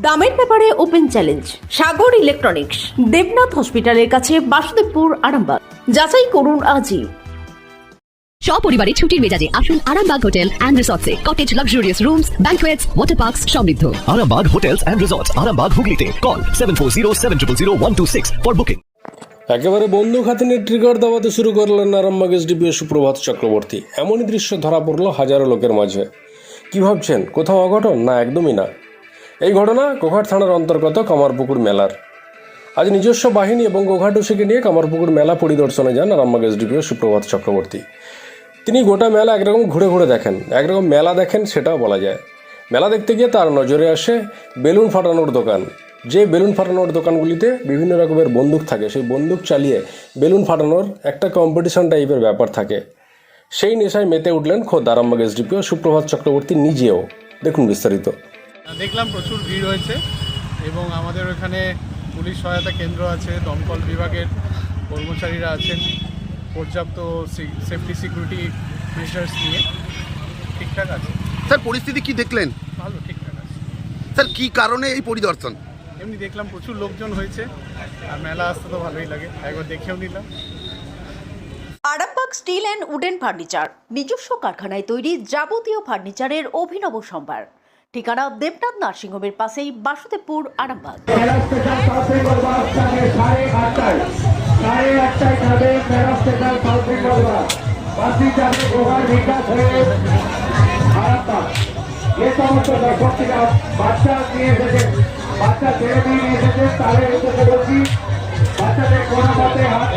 দামের ব্যাপারে open challenge Sagar electronics Debnath হসপিটালের কাছে বাসুদেবপুর আরামবাগ। যাচাই করুন আজই। সপরিবারে ছুটির মেজাজে আসুন Arambagh hotel and রিসর্টসে। Cottage luxurious rooms banquets water parks সমৃদ্ধ। Arambag Hotels and Resorts, Arambag Hooghly Call 740 for booking. একেবারে বন্দুক হাতে নিয়ে ট্রিগার দাবাতে শুরু করলেন আরামবাগ এসডিপিও সুপ্রভাত চক্রবর্তী। এমনই দৃশ্য ধরা পড়ল হাজারো লোকের মাঝে। কি ভাবছেন? কোথাও অঘটন? না একদমই না। এই ঘটনা গোঘাট থানার অন্তর্গত কামারপুকুর মেলার। আজ নিজস্ব বাহিনী এবং গোঘাট ওসিকে নিয়ে কামারপুকুর মেলা পরিদর্শনে যান আরামবাগ এসডিপিও সুপ্রভাত চক্রবর্তী। তিনি গোটা মেলা একরকম ঘুরে ঘুরে দেখেন, একরকম মেলা দেখেন সেটাও বলা যায়। মেলা দেখতে গিয়ে তার নজরে আসে বেলুন ফাটানোর দোকান। যে বেলুন ফাটানোর দোকানগুলিতে বিভিন্ন রকমের বন্দুক থাকে, সেই বন্দুক চালিয়ে বেলুন ফাটানোর একটা কম্পিটিশন টাইপের ব্যাপার থাকে। সেই নেশায় মেতে উঠলেন খোদ আরামবাগ এসডিপিও সুপ্রভাত চক্রবর্তী নিজেও। দেখুন বিস্তারিত। দেখলাম প্রচুর ভিড় হয়েছে এবং আমাদের ওখানে পুলিশ সহায়তা কেন্দ্র আছে দমকল বিভাগের কর্মচারীরা আছেন পর্যাপ্ত সেফটি সিকিউরিটি মেজার্স নিয়ে। ঠিকঠাক আছে। স্যার পরিস্থিতি কি দেখলেন? ভালো ঠিকঠাক আছে। স্যার কি কারণে এই পরিদর্শন? এমনি দেখলাম প্রচুর লোকজন হয়েছে আর মেলা আসতে তো ভালোই লাগে একবার দেখেও নিলাম। Arambagh steel and wooden furniture নিজস্ব কারখানায় তৈরি যাবতীয় ফার্নিচারের অভিনব সম্ভার। ঠিকানা দেবনাথ নার্সিংহোমের পাশেই বাসুদেবপুর আরামবাগ। মেলা স্পেশাল সাউথ বেঙ্গল বাস থাকে সাড়ে আটটায় সাড়ে আটটায় যাবে মেলা স্পেশাল সাউথ বেঙ্গল বাস বাসটি যাবে গোহার বিকাশ আরামবাগ যে সমস্ত দর্শকরা বাচ্চা নিয়ে এসেছে বাচ্চা ছেড়ে নিয়ে এসেছে তাদের উদ্দেশ্যে বলছি বাচ্চাদের কোনো মতে হাত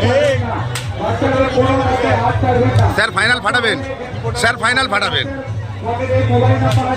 না বাচ্চাদের কোনো মতে হাত ছাড়বেন স্যার ফাইনাল ফাটাবেন। স্যার ফাইনাল ফাটাবেন। মোবাইল নাম্বার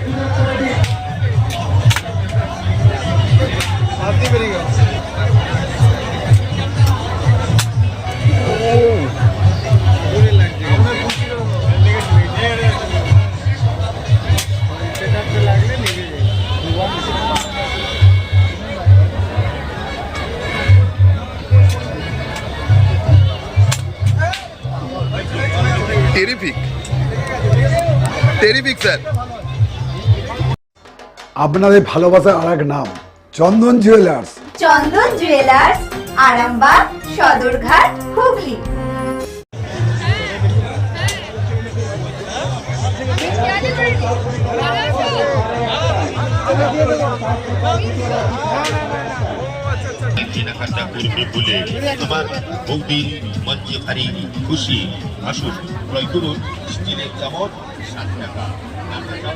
টেরিফিক স্যার আপনাদের ভালোবাসার আর এক নাম চন্দন জুয়েলার্স চন্দন জুয়েলার্স আরামবাগ সদরঘাট হুগলি। কেনাকাটা করবে বলে তোমার বৌদির মঞ্চে ভারী খুশি আসুন, ক্রয় করুন স্টিলের চামচ ষাট টাকা টাকা।